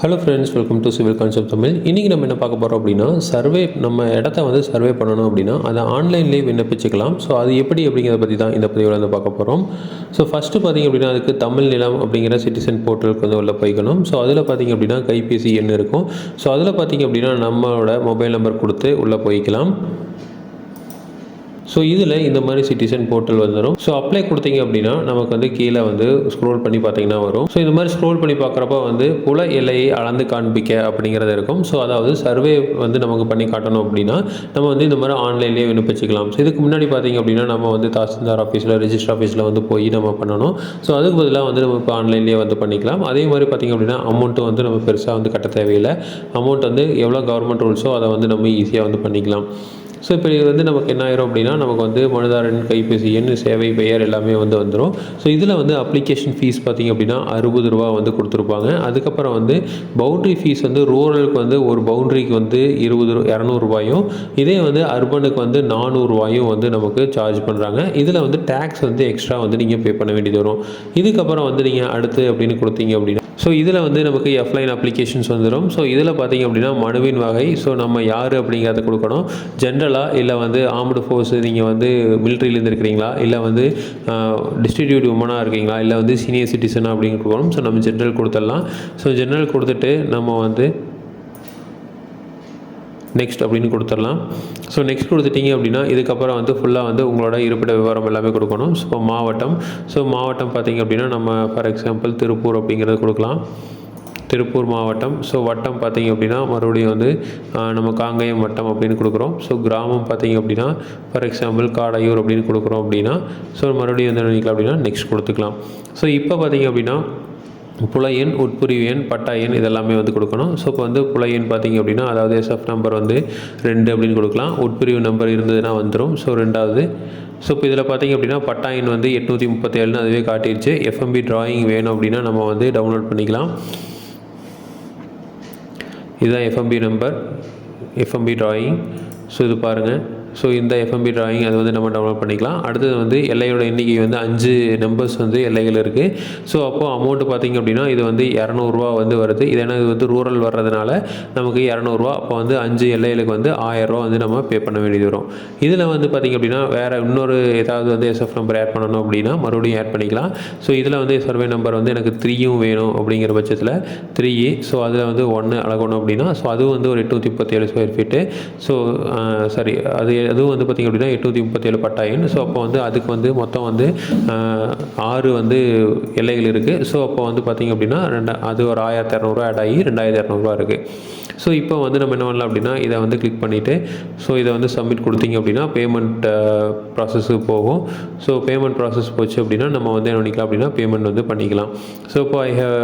Hello friends welcome to civil concept Tamil இன்றைக்கி நம்ம என்ன பார்க்க போகிறோம் அப்படின்னா சர்வே நம்ம இடத்த வந்து சர்வே பண்ணணும் அப்படின்னா அதை ஆன்லைன்லேயே விண்ணப்பிச்சுக்கலாம். ஸோ அது எப்படி அப்படிங்கிறத பற்றி தான் இந்த பதிவில் வந்து பார்க்க போகிறோம் ஸோ ஃபஸ்ட்டு பார்த்திங்க அப்படின்னா அதுக்கு தமிழ் நிலம் அப்படிங்கிற சிட்டிசன் போர்ட்டலுக்கு வந்து உள்ள போய்க்கணும். ஸோ அதில் பார்த்திங்க அப்படின்னா கைபேசி எண் இருக்கும். ஸோ அதில் பார்த்திங்க அப்படின்னா நம்மளோட மொபைல் நம்பர் கொடுத்து உள்ளே போய்க்கலாம். ஸோ இதில் இந்த மாதிரி சிட்டிசன் போர்ட்டல் வந்துடும் ஸோ அப்ளை கொடுத்தீங்க அப்படின்னா நமக்கு வந்து கீழே வந்து ஸ்க்ரோல் பண்ணி பார்த்தீங்கன்னா வரும். ஸோ இந்த மாதிரி ஸ்க்ரோல் பண்ணி பார்க்குறப்ப வந்து புல எல்லையை அளந்து காண்பிக்க அப்படிங்கிறது இருக்கும். ஸோ அதாவது சர்வே வந்து நமக்கு பண்ணி காட்டணும் அப்படின்னா நம்ம வந்து இந்த மாதிரி ஆன்லைன்லேயே விண்ணப்பிச்சுக்கலாம். ஸோ இதுக்கு முன்னாடி பார்த்தீங்க அப்படின்னா நம்ம வந்து தாசில்தார் ஆஃபீஸில் ரிஜிஸ்டர் ஆஃபீஸில் வந்து போய் நம்ம பண்ணணும். ஸோ அதுக்கு பதிலாக வந்து நம்ம இப்போ ஆன்லைன்லேயே வந்து பண்ணிக்கலாம். அதே மாதிரி பார்த்திங்க அப்படின்னா அமௌண்ட்டு வந்து நம்ம பெருசாக வந்து கட்ட தேவையில்லை. அமௌண்ட் வந்து எவ்வளோ கவர்மெண்ட் ரூல்ஸோ அதை வந்து நம்ம ஈஸியாக வந்து பண்ணிக்கலாம். ஸோ இப்போ இது வந்து நமக்கு என்ன ஆயிரும் அப்படின்னா நமக்கு வந்து மனுதாரன் கைபேசி எண் சேவை பெயர் எல்லாமே வந்து வந்துடும் ஸோ இதில் வந்து அப்ளிகேஷன் ஃபீஸ் பார்த்திங்க அப்படின்னா அறுபது ரூபா வந்து கொடுத்துருப்பாங்க. அதுக்கப்புறம் வந்து பவுண்ட்ரி ஃபீஸ் வந்து ரூரலுக்கு வந்து ஒரு பவுண்ட்ரிக்கு வந்து இருபது ரூ இரநூறுபாயும் இதே வந்து அர்பனுக்கு வந்து நானூறுரூவாயும் வந்து நமக்கு சார்ஜ் பண்ணுறாங்க இதில் வந்து டேக்ஸ் வந்து எக்ஸ்ட்ரா வந்து நீங்கள் பே பண்ண வேண்டியது வரும். இதுக்கப்புறம் வந்து நீங்கள் அடுத்து அப்படின்னு கொடுத்தீங்க அப்படின்னா ஸோ இதில் வந்து நமக்கு எஃப்லைன் அப்ளிகேஷன்ஸ் வந்துடும் ஸோ இதில் பார்த்திங்க அப்படின்னா மனுவின் வகை. ஸோ நம்ம யார் அப்படிங்கிறத கொடுக்கணும். ஜென்ரலாக இல்லை வந்து ஆர்ம்டு ஃபோர்ஸ் நீங்கள் வந்து மிலிட்ரியிலேருந்து இருக்கிறீங்களா? இல்லை வந்து டிஸ்ட்ரிபியூட் உமனாக இருக்கீங்களா? இல்லை வந்து சீனியர் சிட்டிசனாக அப்படின்னு கொடுக்கணும். ஸோ நம்ம ஜென்ரல் கொடுத்துடலாம். ஸோ ஜென்ரல் கொடுத்துட்டு நம்ம வந்து நெக்ஸ்ட் அப்படின்னு கொடுத்துடலாம். ஸோ நெக்ஸ்ட் கொடுத்துட்டிங்க அப்படின்னா இதுக்கப்புறம் வந்து ஃபுல்லாக வந்து உங்களோட இருப்பிட விவரம் எல்லாமே கொடுக்கணும். ஸோ மாவட்டம். ஸோ மாவட்டம் பார்த்திங்க அப்படின்னா நம்ம ஃபார் எக்ஸாம்பிள் திருப்பூர் அப்படிங்கிறது கொடுக்கலாம். திருப்பூர் மாவட்டம். ஸோ வட்டம் பார்த்திங்க அப்படின்னா மறுபடியும் வந்து நம்ம காங்கேயம் வட்டம் அப்படின்னு கொடுக்குறோம். ஸோ கிராமம் பார்த்திங்க அப்படின்னா ஃபார் எக்ஸாம்பிள் காடையூர் அப்படின்னு கொடுக்குறோம் அப்படின்னா ஸோ மறுபடியும் வந்து நினைக்கலாம் அப்படின்னா நெக்ஸ்ட் கொடுத்துக்கலாம். ஸோ இப்போ பார்த்திங்க அப்படின்னா புலையன் உட்புரிவு எண் பட்டா எண் இதெல்லாமே வந்து கொடுக்கணும். ஸோ இப்போ வந்து புலையன் பார்த்தீங்க அப்படின்னா அதாவது எஸ்எஃப் நம்பர் வந்து ரெண்டு அப்படின்னு கொடுக்கலாம். உட்பிரிவு நம்பர் இருந்ததுன்னா வந்துடும் ஸோ ரெண்டாவது. ஸோ இப்போ இதில் பார்த்திங்க அப்படின்னா பட்டா எண் வந்து எட்நூற்றி முப்பத்தேழுன்னு அதுவே காட்டிடுச்சு எஃப்எம்பி ட்ராயிங் வேணும் அப்படின்னா நம்ம வந்து டவுன்லோட் பண்ணிக்கலாம். இதுதான் FMB number FMB drawing so இது பாருங்கள் ஸோ இந்த எஃப்எம்பி ட்ராயிங் அது வந்து நம்ம டவுன்லோட் பண்ணிக்கலாம். அடுத்தது வந்து எல்லையோட எண்ணிக்கை வந்து அஞ்சு நம்பர்ஸ் வந்து எல்லைகள் இருக்குது ஸோ அப்போது அமௌண்ட்டு பார்த்திங்க அப்படின்னா இது வந்து இரநூறுவா வந்து வருது. இது ஏன்னா இது வந்து ரூரல் வர்றதுனால நமக்கு இரநூறுவா அப்போ வந்து அஞ்சு எல்லைகளுக்கு வந்து ஆயிரரூவா வந்து நம்ம பே பண்ண வேண்டியது வரும். இதில் வந்து பார்த்திங்க அப்படின்னா வேறு இன்னொரு ஏதாவது வந்து எஸ்எஃப் நம்பர் ஆட் பண்ணணும் அப்படின்னா மறுபடியும் ஆட் பண்ணிக்கலாம். ஸோ இதில் வந்து சர்வே நம்பர் வந்து எனக்கு த்ரீயும் வேணும் அப்படிங்கிற பட்சத்தில் த்ரீ ஸோ அதில் வந்து ஒன்று அழகணும் அப்படின்னா ஸோ அதுவும் வந்து ஒரு எட்நூற்றி முப்பத்தேழு ஸ்கொயர் ஃபீட்டு ஸோ சாரி அது அதுவும் வந்து பார்த்திங்க அப்படின்னா எட்நூற்றி முப்பத்தேழு பட்டாயன். ஸோ அப்போ வந்து அதுக்கு வந்து மொத்தம் வந்து ஆறு வந்து எல்லைகள் இருக்குது ஸோ அப்போ வந்து பார்த்திங்க அப்படின்னா ரெண்டு அது ஒரு ஆயிரத்தி இரநூறுவா ஆட் ஆகி ரெண்டாயிரத்தி இரநூறுவா இருக்குது ஸோ இப்போ வந்து நம்ம என்ன பண்ணலாம் அப்படின்னா இதை வந்து கிளிக் பண்ணிவிட்டு ஸோ இதை வந்து சப்மிட் கொடுத்தீங்க அப்படின்னா பேமெண்ட் ப்ராசஸுக்கு போகும். ஸோ பேமெண்ட் ப்ராசஸ் போச்சு அப்படின்னா நம்ம வந்து என்ன பண்ணிக்கலாம் அப்படின்னா பேமெண்ட் வந்து பண்ணிக்கலாம். ஸோ இப்போ I have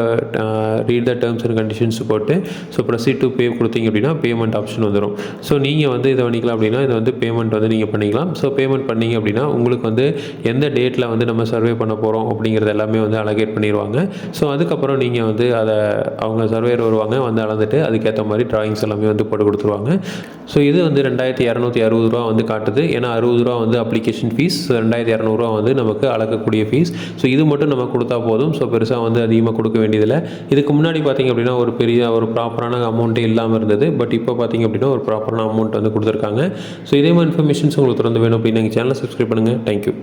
read the terms and conditions போட்டு ஸோ ப்ரொசீட் டு பே கொடுத்தீங்க அப்படின்னா பேமெண்ட் ஆப்ஷன் வந்துடும் ஸோ நீங்கள் வந்து இதை பண்ணிக்கலாம் அப்படின்னா இதை வந்து பேமெண்ட் வந்து நீங்கள் பண்ணிக்கலாம். ஸோ பேமெண்ட் பண்ணிங்க அப்படின்னா உங்களுக்கு வந்து எந்த டேட்டில் வந்து நம்ம சர்வே பண்ண போகிறோம் அப்படிங்கிறது எல்லாமே வந்து அலகேட் பண்ணிடுவாங்க. ஸோ அதுக்கப்புறம் நீங்கள் வந்து அதை அவங்க சர்வேர் வருவாங்க வந்து அளந்துட்டு அதுக்கேற்ற மாதிரி ட்ராயிங்ஸ் எல்லாமே வந்து போட்டு கொடுத்துருவாங்க. ஸோ இது வந்து ரெண்டாயிரத்தி இரநூத்தி அறுபது ரூபா வந்து காட்டுது. ஏன்னா அறுபது ரூபா வந்து அப்ளிகேஷன் ஃபீஸ் ரெண்டாயிரத்தி இரநூறுவா வந்து நமக்கு அளக்கக்கூடிய ஃபீஸ் ஸோ இது மட்டும் நம்ம கொடுத்தா போதும். ஸோ பெருசாக வந்து அதிகமாக கொடுக்க வேண்டியதில்லை. இதுக்கு முன்னாடி பார்த்திங்க அப்படின்னா ஒரு பெரிய ஒரு ப்ராப்பரான அமௌண்ட்டே இல்லாமல் இருந்தது. பட் இப்போ பார்த்திங்க அப்படின்னா ஒரு ப்ராப்பரான அமௌண்ட் வந்து கொடுத்துருக்காங்க. ஸோ இதே மாதிரி இன்ஃபர்மேஷன்ஸ் உங்களுக்கு தொடர்ந்து வேணும் அப்படின்னு எங்கள் சேனலை சப்ஸ்கிரைப் பண்ணுங்கள் தேங்க்யூ